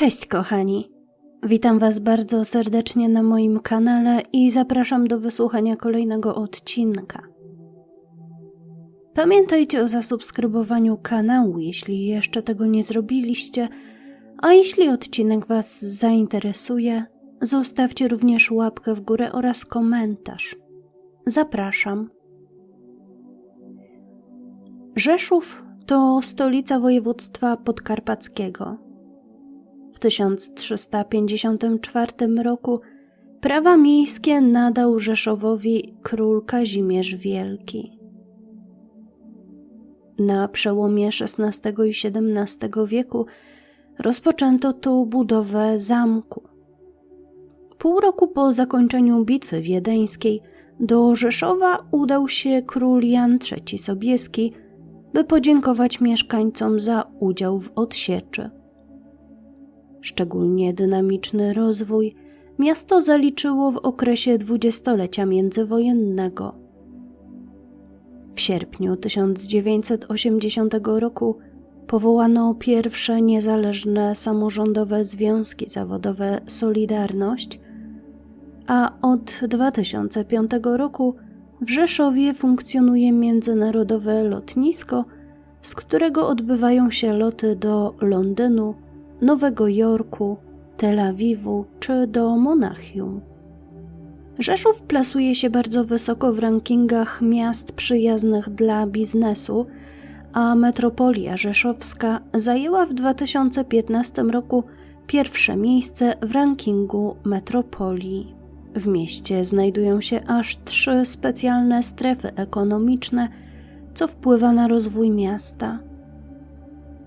Cześć kochani. Witam Was bardzo serdecznie na moim kanale i zapraszam do wysłuchania kolejnego odcinka. Pamiętajcie o zasubskrybowaniu kanału, jeśli jeszcze tego nie zrobiliście, a jeśli odcinek Was zainteresuje, zostawcie również łapkę w górę oraz komentarz. Zapraszam. Rzeszów to stolica województwa podkarpackiego. W 1354 roku prawa miejskie nadał Rzeszowowi król Kazimierz Wielki. Na przełomie XVI i XVII wieku rozpoczęto tu budowę zamku. Pół roku po zakończeniu bitwy wiedeńskiej do Rzeszowa udał się król Jan III Sobieski, by podziękować mieszkańcom za udział w odsieczy. Szczególnie dynamiczny rozwój miasto zaliczyło w okresie dwudziestolecia międzywojennego. W sierpniu 1980 roku powołano pierwsze niezależne samorządowe związki zawodowe Solidarność, a od 2005 roku w Rzeszowie funkcjonuje międzynarodowe lotnisko, z którego odbywają się loty do Londynu, Nowego Jorku, Tel Awiwu czy do Monachium. Rzeszów plasuje się bardzo wysoko w rankingach miast przyjaznych dla biznesu, a metropolia rzeszowska zajęła w 2015 roku pierwsze miejsce w rankingu metropolii. W mieście znajdują się aż trzy specjalne strefy ekonomiczne, co wpływa na rozwój miasta.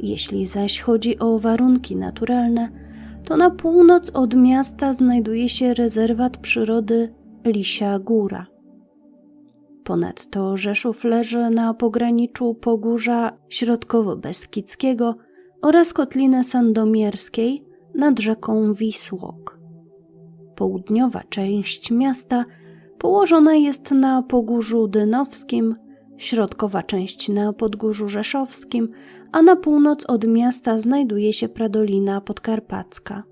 Jeśli zaś chodzi o warunki naturalne, to na północ od miasta znajduje się rezerwat przyrody Lisia Góra. Ponadto Rzeszów leży na pograniczu Pogórza Środkowo-Beskidzkiego oraz Kotliny Sandomierskiej nad rzeką Wisłok. Południowa część miasta położona jest na Pogórzu Dynowskim, środkowa część na Podgórzu Rzeszowskim, a na północ od miasta znajduje się Pradolina Podkarpacka.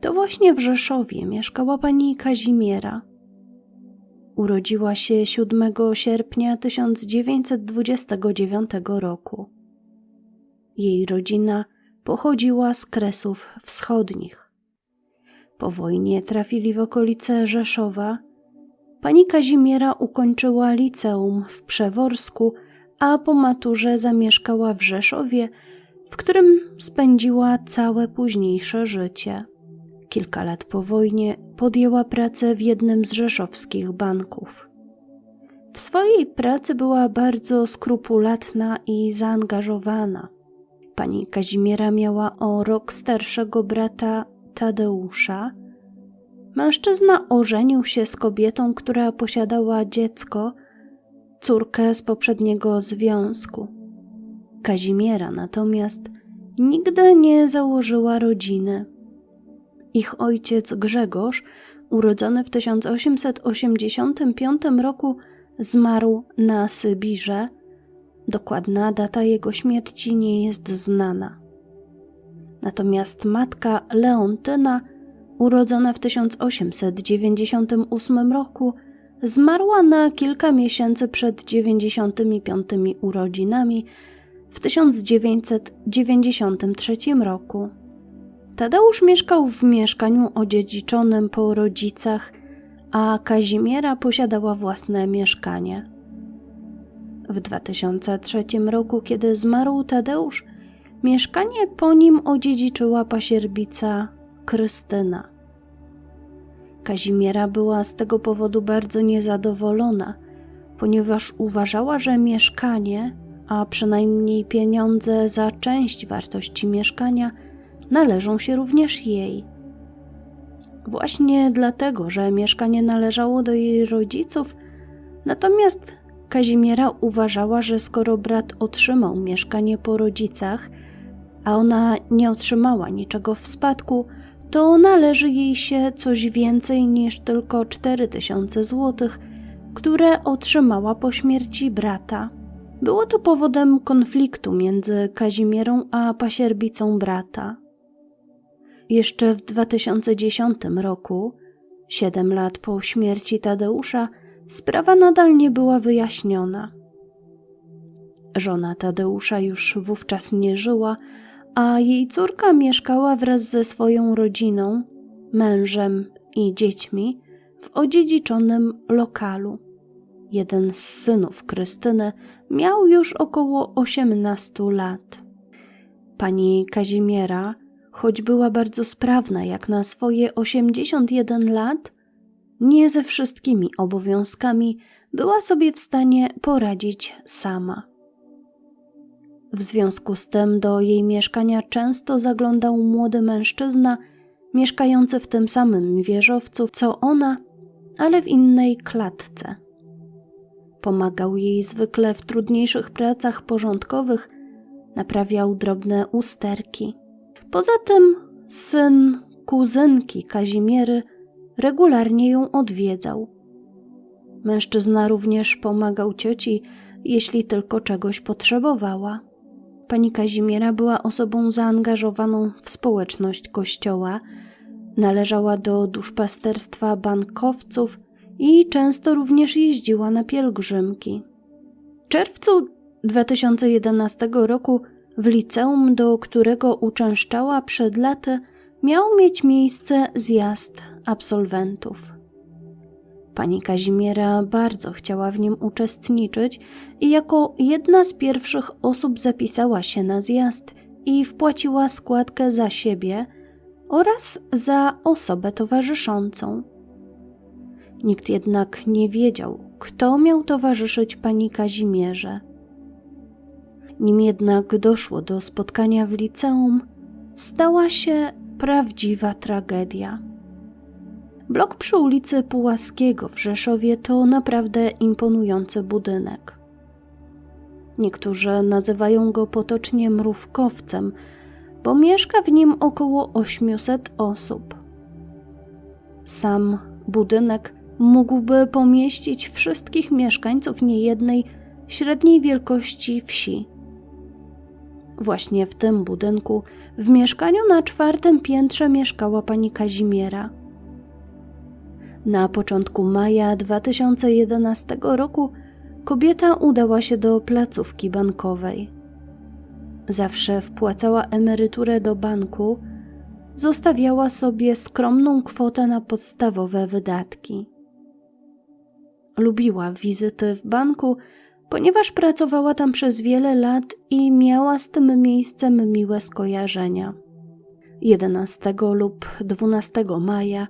To właśnie w Rzeszowie mieszkała pani Kazimiera. Urodziła się 7 sierpnia 1929 roku. Jej rodzina pochodziła z Kresów Wschodnich. Po wojnie trafili w okolice Rzeszowa. Pani Kazimiera ukończyła liceum w Przeworsku, a po maturze zamieszkała w Rzeszowie, w którym spędziła całe późniejsze życie. Kilka lat po wojnie podjęła pracę w jednym z rzeszowskich banków. W swojej pracy była bardzo skrupulatna i zaangażowana. Pani Kazimiera miała o rok starszego brata Tadeusza. Mężczyzna ożenił się z kobietą, która posiadała dziecko, córkę z poprzedniego związku. Kazimiera natomiast nigdy nie założyła rodziny. Ich ojciec Grzegorz, urodzony w 1885 roku, zmarł na Sybirze. Dokładna data jego śmierci nie jest znana. Natomiast matka Leontyna, urodzona w 1898 roku, zmarła na kilka miesięcy przed 95 urodzinami w 1993 roku. Tadeusz mieszkał w mieszkaniu odziedziczonym po rodzicach, a Kazimiera posiadała własne mieszkanie. W 2003 roku, kiedy zmarł Tadeusz, mieszkanie po nim odziedziczyła pasierbica Krystyna. Kazimiera była z tego powodu bardzo niezadowolona, ponieważ uważała, że mieszkanie, a przynajmniej pieniądze za część wartości mieszkania, należą się również jej. Właśnie dlatego, że mieszkanie należało do jej rodziców, natomiast Kazimiera uważała, że skoro brat otrzymał mieszkanie po rodzicach, a ona nie otrzymała niczego w spadku, to należy jej się coś więcej niż tylko 4000 złotych, które otrzymała po śmierci brata. Było to powodem konfliktu między Kazimierą a pasierbicą brata. Jeszcze w 2010 roku, siedem lat po śmierci Tadeusza, sprawa nadal nie była wyjaśniona. Żona Tadeusza już wówczas nie żyła, a jej córka mieszkała wraz ze swoją rodziną, mężem i dziećmi w odziedziczonym lokalu. Jeden z synów Krystyny miał już około 18 lat. Pani Kazimiera, choć była bardzo sprawna jak na swoje 81 lat, nie ze wszystkimi obowiązkami była sobie w stanie poradzić sama. W związku z tym do jej mieszkania często zaglądał młody mężczyzna mieszkający w tym samym wieżowcu co ona, ale w innej klatce. Pomagał jej zwykle w trudniejszych pracach porządkowych, naprawiał drobne usterki. Poza tym syn kuzynki Kazimiery regularnie ją odwiedzał. Mężczyzna również pomagał cioci, jeśli tylko czegoś potrzebowała. Pani Kazimiera była osobą zaangażowaną w społeczność kościoła, należała do duszpasterstwa bankowców i często również jeździła na pielgrzymki. W czerwcu 2011 roku w liceum, do którego uczęszczała przed laty, miał mieć miejsce zjazd absolwentów. Pani Kazimiera bardzo chciała w nim uczestniczyć i jako jedna z pierwszych osób zapisała się na zjazd i wpłaciła składkę za siebie oraz za osobę towarzyszącą. Nikt jednak nie wiedział, kto miał towarzyszyć pani Kazimierze. Nim jednak doszło do spotkania w liceum, stała się prawdziwa tragedia. Blok przy ulicy Pułaskiego w Rzeszowie to naprawdę imponujący budynek. Niektórzy nazywają go potocznie mrówkowcem, bo mieszka w nim około 800 osób. Sam budynek mógłby pomieścić wszystkich mieszkańców niejednej średniej wielkości wsi. Właśnie w tym budynku, w mieszkaniu na czwartym piętrze mieszkała pani Kazimiera. Na początku maja 2011 roku kobieta udała się do placówki bankowej. Zawsze wpłacała emeryturę do banku, zostawiała sobie skromną kwotę na podstawowe wydatki. Lubiła wizyty w banku, ponieważ pracowała tam przez wiele lat i miała z tym miejscem miłe skojarzenia. 11 lub 12 maja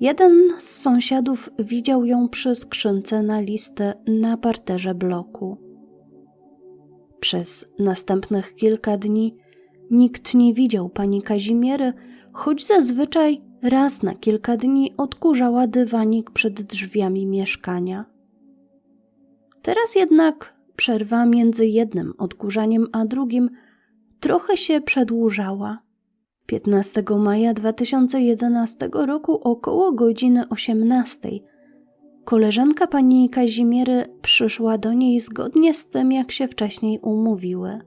jeden z sąsiadów widział ją przy skrzynce na listę na parterze bloku. Przez następnych kilka dni nikt nie widział pani Kazimiery, choć zazwyczaj raz na kilka dni odkurzała dywanik przed drzwiami mieszkania. Teraz jednak przerwa między jednym odkurzaniem a drugim trochę się przedłużała. 15 maja 2011 roku około godziny 18 koleżanka pani Kazimiery przyszła do niej zgodnie z tym, jak się wcześniej umówiły.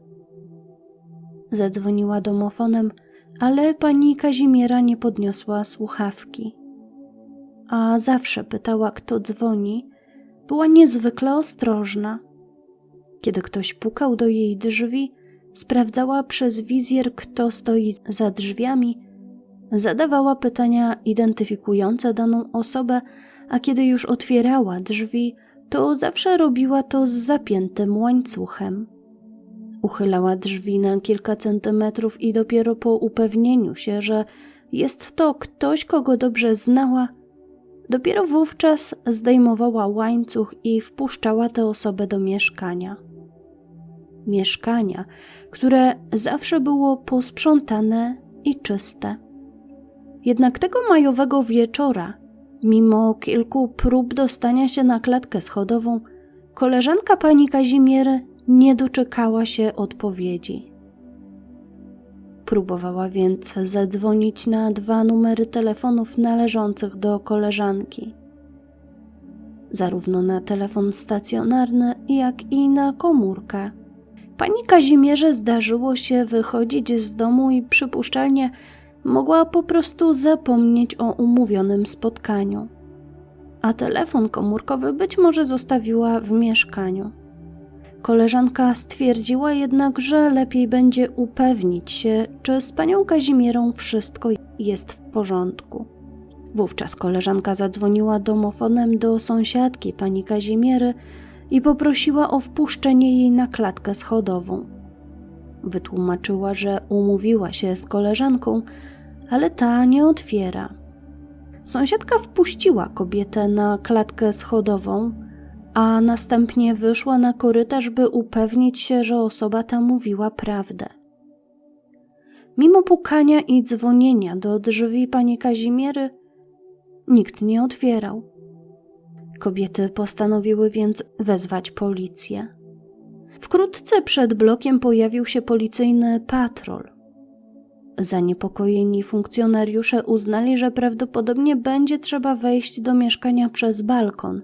Zadzwoniła domofonem, ale pani Kazimiera nie podniosła słuchawki. A zawsze pytała, kto dzwoni, była niezwykle ostrożna. Kiedy ktoś pukał do jej drzwi, sprawdzała przez wizjer, kto stoi za drzwiami, zadawała pytania identyfikujące daną osobę, a kiedy już otwierała drzwi, to zawsze robiła to z zapiętym łańcuchem. Uchylała drzwi na kilka centymetrów i dopiero po upewnieniu się, że jest to ktoś, kogo dobrze znała, dopiero wówczas zdejmowała łańcuch i wpuszczała tę osobę do mieszkania. Mieszkania, które zawsze było posprzątane i czyste. Jednak tego majowego wieczora Mimo kilku prób dostania się na klatkę schodową, koleżanka pani Kazimiery nie doczekała się odpowiedzi. Próbowała więc zadzwonić na dwa numery telefonów należących do koleżanki. Zarówno na telefon stacjonarny, jak i na komórkę. Pani Kazimierze zdarzyło się wychodzić z domu i przypuszczalnie mogła po prostu zapomnieć o umówionym spotkaniu, a telefon komórkowy być może zostawiła w mieszkaniu. Koleżanka stwierdziła jednak, że lepiej będzie upewnić się, czy z panią Kazimierą wszystko jest w porządku. Wówczas koleżanka zadzwoniła domofonem do sąsiadki pani Kazimiery i poprosiła o wpuszczenie jej na klatkę schodową. Wytłumaczyła, że umówiła się z koleżanką, ale ta nie otwiera. Sąsiadka wpuściła kobietę na klatkę schodową, a następnie wyszła na korytarz, by upewnić się, że osoba ta mówiła prawdę. Mimo pukania i dzwonienia do drzwi pani Kazimiery, nikt nie otwierał. Kobiety postanowiły więc wezwać policję. Wkrótce przed blokiem pojawił się policyjny patrol. Zaniepokojeni funkcjonariusze uznali, że prawdopodobnie będzie trzeba wejść do mieszkania przez balkon.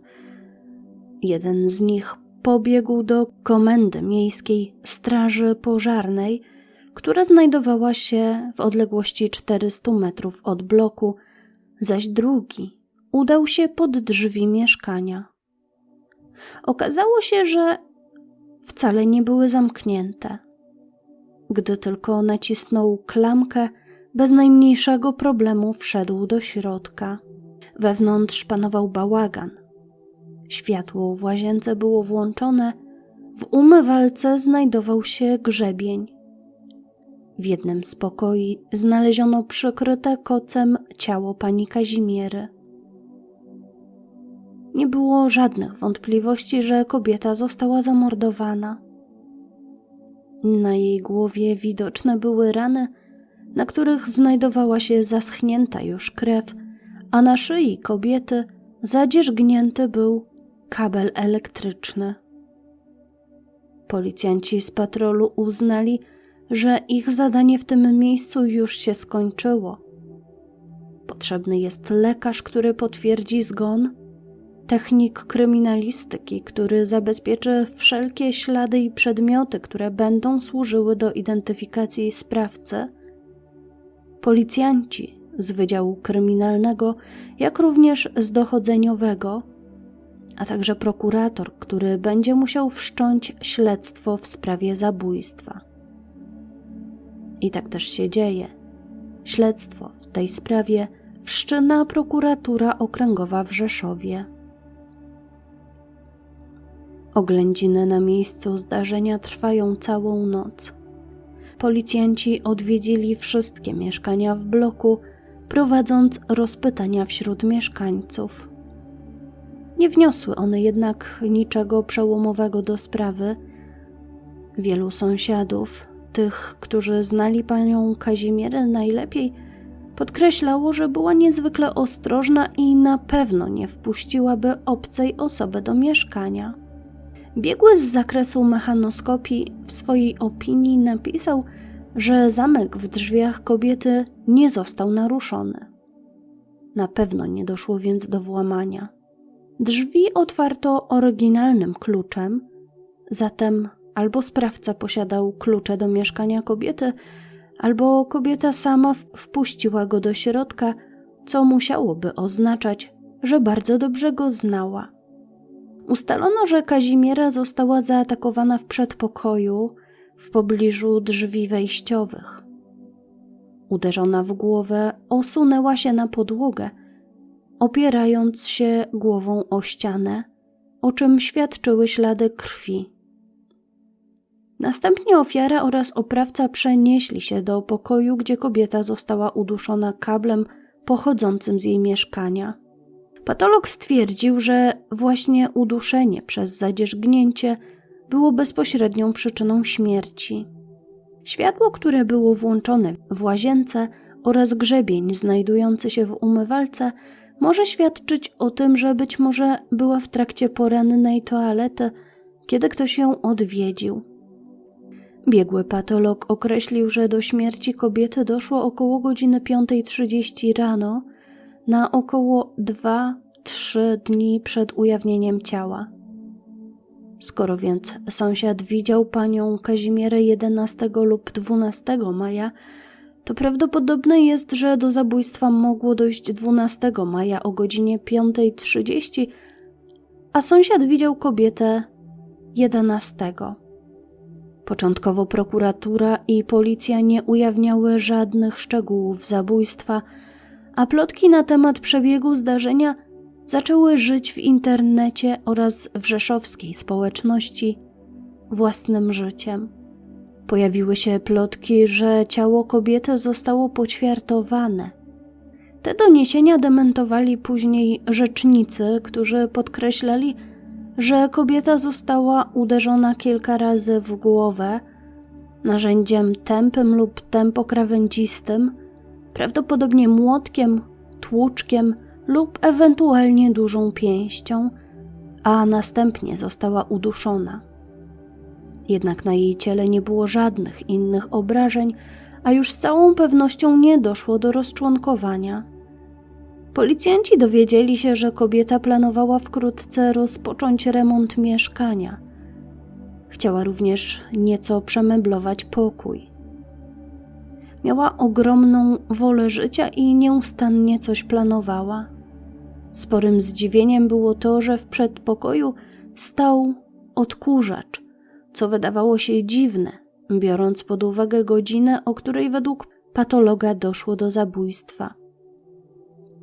Jeden z nich pobiegł do komendy miejskiej Straży Pożarnej, która znajdowała się w odległości 400 metrów od bloku, zaś drugi udał się pod drzwi mieszkania. Okazało się, że wcale nie były zamknięte. Gdy tylko nacisnął klamkę, bez najmniejszego problemu wszedł do środka. Wewnątrz panował bałagan. Światło w łazience było włączone, w umywalce znajdował się grzebień. W jednym z pokoi znaleziono przykryte kocem ciało pani Kazimiery. Nie było żadnych wątpliwości, że kobieta została zamordowana. Na jej głowie widoczne były rany, na których znajdowała się zaschnięta już krew, a na szyi kobiety zadzierzgnięty był kabel elektryczny. Policjanci z patrolu uznali, że ich zadanie w tym miejscu już się skończyło. Potrzebny jest lekarz, który potwierdzi zgon technik kryminalistyki, który zabezpieczy wszelkie ślady i przedmioty, które będą służyły do identyfikacji sprawcy, policjanci z Wydziału Kryminalnego, jak również z dochodzeniowego, a także prokurator, który będzie musiał wszcząć śledztwo w sprawie zabójstwa. I tak też się dzieje. Śledztwo w tej sprawie wszczyna prokuratura okręgowa w Rzeszowie. Oględziny na miejscu zdarzenia trwają całą noc. Policjanci odwiedzili wszystkie mieszkania w bloku, prowadząc rozpytania wśród mieszkańców. Nie wniosły one jednak niczego przełomowego do sprawy. Wielu sąsiadów, tych, którzy znali panią Kazimierę najlepiej, podkreślało, że była niezwykle ostrożna i na pewno nie wpuściłaby obcej osoby do mieszkania. Biegły z zakresu mechanoskopii w swojej opinii napisał, że zamek w drzwiach kobiety nie został naruszony. Na pewno nie doszło więc do włamania. Drzwi otwarto oryginalnym kluczem, zatem albo sprawca posiadał klucze do mieszkania kobiety, albo kobieta sama wpuściła go do środka, co musiałoby oznaczać, że bardzo dobrze go znała. Ustalono, że Kazimiera została zaatakowana w przedpokoju w pobliżu drzwi wejściowych. Uderzona w głowę, osunęła się na podłogę, opierając się głową o ścianę, o czym świadczyły ślady krwi. Następnie ofiara oraz oprawca przenieśli się do pokoju, gdzie kobieta została uduszona kablem pochodzącym z jej mieszkania. Patolog stwierdził, że właśnie uduszenie przez zadzierzgnięcie było bezpośrednią przyczyną śmierci. Światło, które było włączone w łazience oraz grzebień znajdujący się w umywalce może świadczyć o tym, że być może była w trakcie porannej toalety, kiedy ktoś ją odwiedził. Biegły patolog określił, że do śmierci kobiety doszło około godziny 5.30 rano na około 2-3 dni przed ujawnieniem ciała. Skoro więc sąsiad widział panią Kazimierę 11 lub 12 maja, To prawdopodobne jest, że do zabójstwa mogło dojść 12 maja o godzinie 5.30, a sąsiad widział kobietę 11. Początkowo prokuratura i policja nie ujawniały żadnych szczegółów zabójstwa, a plotki na temat przebiegu zdarzenia zaczęły żyć w internecie oraz w rzeszowskiej społeczności własnym życiem. Pojawiły się plotki, że ciało kobiety zostało poćwiartowane. Te doniesienia dementowali później rzecznicy, którzy podkreślali, że kobieta została uderzona kilka razy w głowę narzędziem tępym lub tępokrawędzistym, prawdopodobnie młotkiem, tłuczkiem lub ewentualnie dużą pięścią, a następnie została uduszona. Jednak na jej ciele nie było żadnych innych obrażeń, a już z całą pewnością nie doszło do rozczłonkowania. Policjanci dowiedzieli się, że kobieta planowała wkrótce rozpocząć remont mieszkania. Chciała również nieco przemeblować pokój. Miała ogromną wolę życia i nieustannie coś planowała. Sporym zdziwieniem było to, że w przedpokoju stał odkurzacz, co wydawało się dziwne, biorąc pod uwagę godzinę, o której według patologa doszło do zabójstwa.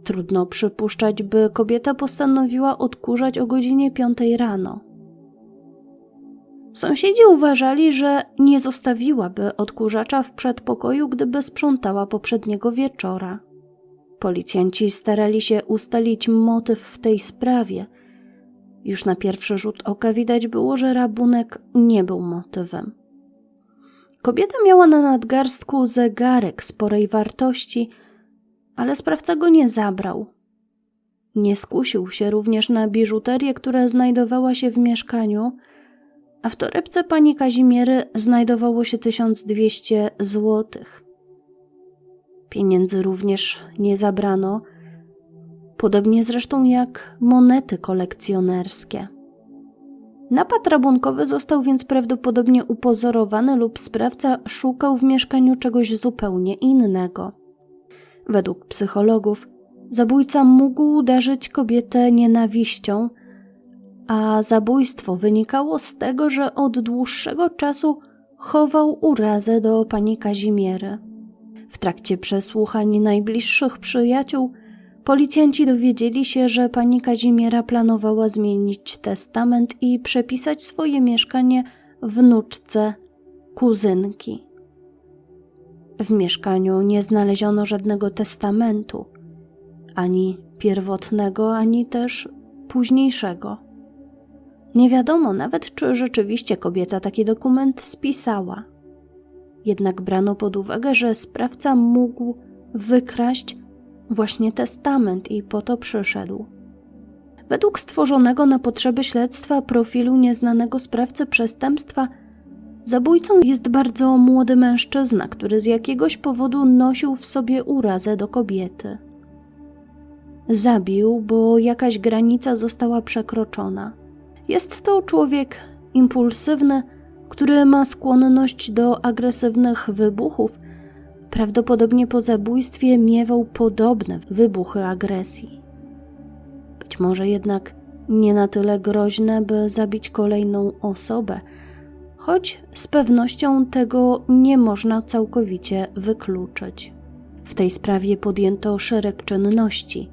Trudno przypuszczać, by kobieta postanowiła odkurzać o godzinie piątej rano. Sąsiedzi uważali, że nie zostawiłaby odkurzacza w przedpokoju, gdyby sprzątała poprzedniego wieczora. Policjanci starali się ustalić motyw w tej sprawie. Już na pierwszy rzut oka widać było, że rabunek nie był motywem. Kobieta miała na nadgarstku zegarek sporej wartości, ale sprawca go nie zabrał. Nie skusił się również na biżuterię, która znajdowała się w mieszkaniu, a w torebce pani Kazimiery znajdowało się 1200 złotych. Pieniędzy również nie zabrano, podobnie zresztą jak monety kolekcjonerskie. Napad rabunkowy został więc prawdopodobnie upozorowany lub sprawca szukał w mieszkaniu czegoś zupełnie innego. Według psychologów, zabójca mógł uderzyć kobietę nienawiścią, a zabójstwo wynikało z tego, że od dłuższego czasu chował urazę do pani Kazimiery. W trakcie przesłuchań najbliższych przyjaciół policjanci dowiedzieli się, że pani Kazimiera planowała zmienić testament i przepisać swoje mieszkanie wnuczce kuzynki. W mieszkaniu nie znaleziono żadnego testamentu, ani pierwotnego, ani też późniejszego. Nie wiadomo nawet, czy rzeczywiście kobieta taki dokument spisała. Jednak brano pod uwagę, że sprawca mógł wykraść właśnie testament i po to przyszedł. Według stworzonego na potrzeby śledztwa profilu nieznanego sprawcy przestępstwa, zabójcą jest bardzo młody mężczyzna, który z jakiegoś powodu nosił w sobie urazę do kobiety. Zabił, bo jakaś granica została przekroczona. Jest to człowiek impulsywny, który ma skłonność do agresywnych wybuchów. Prawdopodobnie po zabójstwie miewał podobne wybuchy agresji. Być może jednak nie na tyle groźne, by zabić kolejną osobę, choć z pewnością tego nie można całkowicie wykluczyć. W tej sprawie podjęto szereg czynności.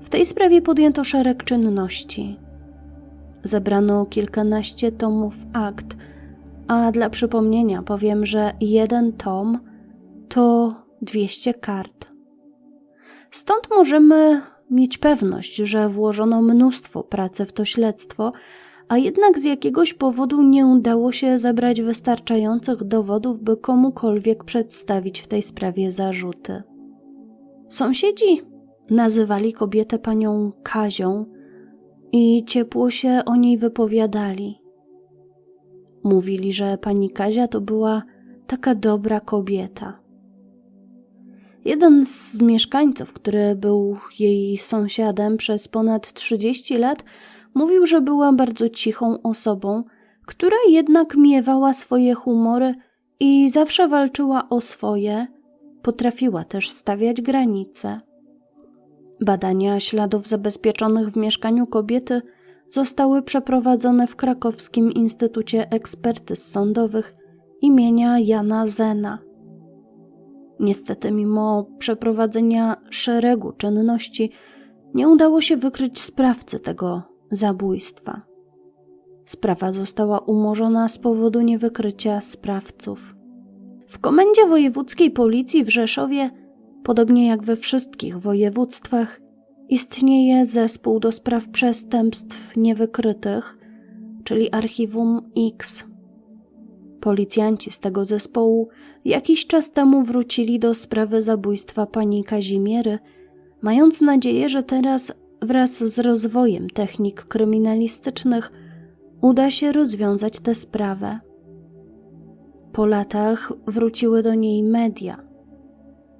W tej sprawie podjęto szereg czynności. Zebrano kilkanaście tomów akt, a dla przypomnienia powiem, że jeden tom to 200 kart. Stąd możemy mieć pewność, że włożono mnóstwo pracy w to śledztwo, a jednak z jakiegoś powodu nie udało się zebrać wystarczających dowodów, by komukolwiek przedstawić w tej sprawie zarzuty. Sąsiedzi nazywali kobietę panią Kazią i ciepło się o niej wypowiadali. Mówili, że pani Kazia to była taka dobra kobieta. Jeden z mieszkańców, który był jej sąsiadem przez ponad 30 lat, mówił, że była bardzo cichą osobą, która jednak miewała swoje humory i zawsze walczyła o swoje, potrafiła też stawiać granice. Badania śladów zabezpieczonych w mieszkaniu kobiety zostały przeprowadzone w krakowskim Instytucie Ekspertyz Sądowych imienia Jana Zena. Niestety, mimo przeprowadzenia szeregu czynności, nie udało się wykryć sprawcy tego zabójstwa. Sprawa została umorzona z powodu niewykrycia sprawców. W komendzie wojewódzkiej policji w Rzeszowie, podobnie jak we wszystkich województwach, istnieje zespół do spraw przestępstw niewykrytych, czyli Archiwum X. Policjanci z tego zespołu jakiś czas temu wrócili do sprawy zabójstwa pani Kazimiery, mając nadzieję, że teraz wraz z rozwojem technik kryminalistycznych uda się rozwiązać tę sprawę. Po latach wróciły do niej media.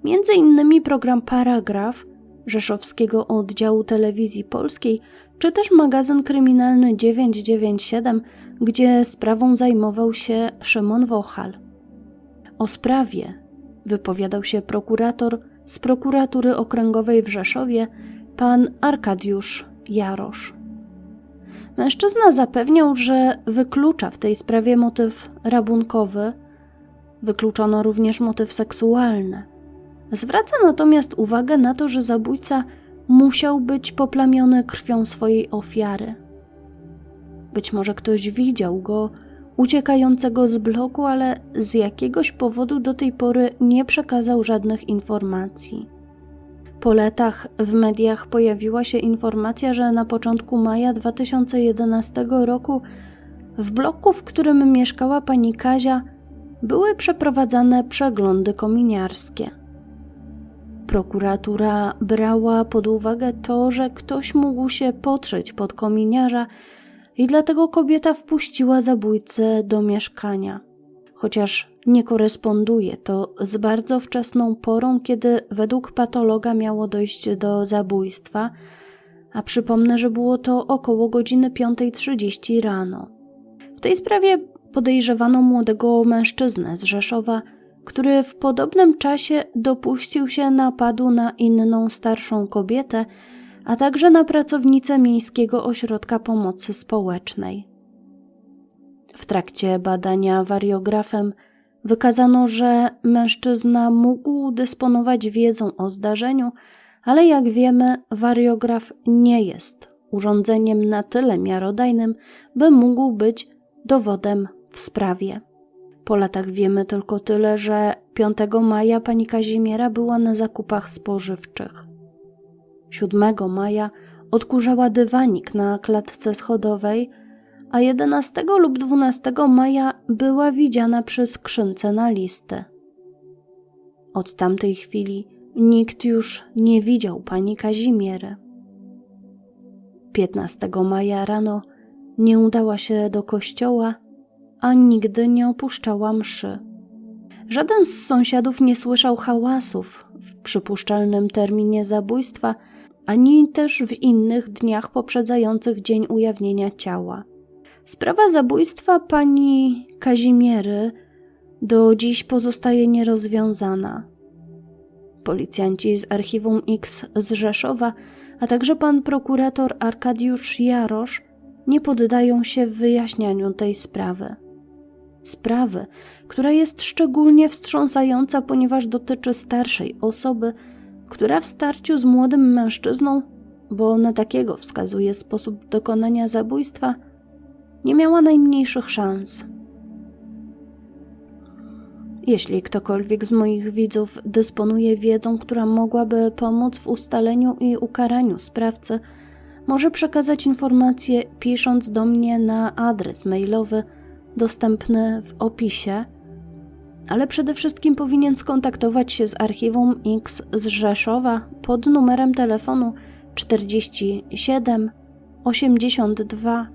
Między innymi program Paragraf Rzeszowskiego Oddziału Telewizji Polskiej, czy też magazyn kryminalny 997, gdzie sprawą zajmował się Szymon Wochal. O sprawie wypowiadał się prokurator z prokuratury okręgowej w Rzeszowie, pan Arkadiusz Jarosz. Mężczyzna zapewniał, że wyklucza w tej sprawie motyw rabunkowy, wykluczono również motyw seksualny. Zwraca natomiast uwagę na to, że zabójca musiał być poplamiony krwią swojej ofiary. Być może ktoś widział go uciekającego z bloku, ale z jakiegoś powodu do tej pory nie przekazał żadnych informacji. Po latach w mediach pojawiła się informacja, że na początku maja 2011 roku w bloku, w którym mieszkała pani Kazia, były przeprowadzane przeglądy kominiarskie. Prokuratura brała pod uwagę to, że ktoś mógł się potrzeć pod kominiarza i dlatego kobieta wpuściła zabójcę do mieszkania. Chociaż nie koresponduje to z bardzo wczesną porą, kiedy według patologa miało dojść do zabójstwa, a przypomnę, że było to około godziny 5.30 rano. W tej sprawie podejrzewano młodego mężczyznę z Rzeszowa, który w podobnym czasie dopuścił się napadu na inną starszą kobietę, a także na pracownicę Miejskiego Ośrodka Pomocy Społecznej. W trakcie badania wariografem wykazano, że mężczyzna mógł dysponować wiedzą o zdarzeniu, ale jak wiemy, wariograf nie jest urządzeniem na tyle miarodajnym, by mógł być dowodem w sprawie. Po latach wiemy tylko tyle, że 5 maja pani Kazimiera była na zakupach spożywczych. 7 maja odkurzała dywanik na klatce schodowej, a 11 lub 12 maja była widziana przy skrzynce na listy. Od tamtej chwili nikt już nie widział pani Kazimiery. 15 maja rano nie udała się do kościoła, a nigdy nie opuszczała mszy. Żaden z sąsiadów nie słyszał hałasów w przypuszczalnym terminie zabójstwa, ani też w innych dniach poprzedzających dzień ujawnienia ciała. Sprawa zabójstwa pani Kazimiery do dziś pozostaje nierozwiązana. Policjanci z archiwum X z Rzeszowa, a także pan prokurator Arkadiusz Jarosz nie poddają się wyjaśnianiu tej sprawy. Sprawy, która jest szczególnie wstrząsająca, ponieważ dotyczy starszej osoby, która w starciu z młodym mężczyzną, bo na takiego wskazuje sposób dokonania zabójstwa, nie miała najmniejszych szans. Jeśli ktokolwiek z moich widzów dysponuje wiedzą, która mogłaby pomóc w ustaleniu i ukaraniu sprawcy, może przekazać informacje pisząc do mnie na adres mailowy dostępny w opisie, ale przede wszystkim powinien skontaktować się z archiwum X z Rzeszowa pod numerem telefonu 47 82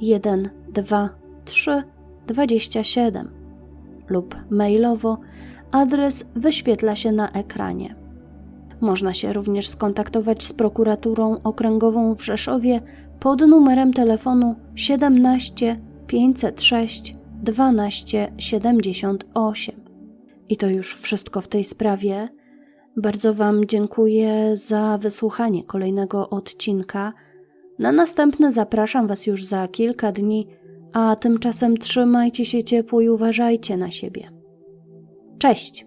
123 27 lub mailowo adres wyświetla się na ekranie. Można się również skontaktować z prokuraturą okręgową w Rzeszowie pod numerem telefonu 17 506 12 78. I to już wszystko w tej sprawie. Bardzo Wam dziękuję za wysłuchanie kolejnego odcinka. Na następny zapraszam Was już za kilka dni, a tymczasem trzymajcie się ciepło i uważajcie na siebie. Cześć!